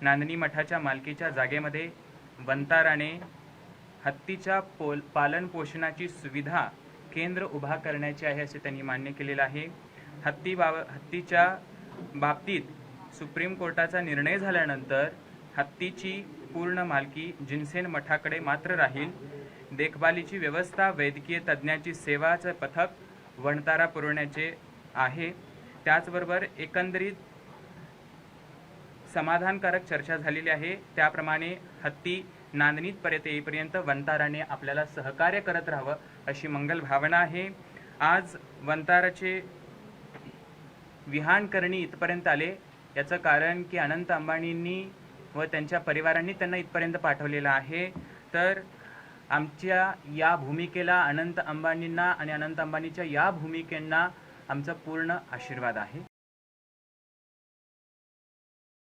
नांदणी मठाच्या मालकीच्या जागेमध्ये वंताराने हत्तीच्या पोल पालन पोषणाची सुविधा केंद्र उभा करण्याचे आहे असे त्यांनी मान्य केलेलं आहे. हत्ती बाब हत्तीच्या बाबतीत सुप्रीम कोर्टाचा निर्णय झाल्यानंतर हत्तीची पूर्ण मालकी जिनसेन मठाकडे मात्र राहील. देखभालीची व्यवस्था वैद्यकीय तज्ज्ञाची सेवाचं पथक वणतारा पुरवण्याचे आहे. त्याचबरोबर एकंदरीत समाधानकारक चर्चा झालेली आहे. त्याप्रमाणे हत्ती नांदणीतपर्यंत येईपर्यंत वंताराने आपल्याला सहकार्य करत राहावं अशी मंगल भावना आहे. आज वंताराचे विहान करणी इथपर्यंत आले. याचं कारण की अनंत अंबानींनी व त्यांच्या परिवारांनी त्यांना इथपर्यंत पाठवलेलं आहे. तर आमच्या या भूमिकेला अनंत अंबानींना आणि अनंत अंबानीच्या या भूमिकेंना आमचा पूर्ण आशीर्वाद आहे.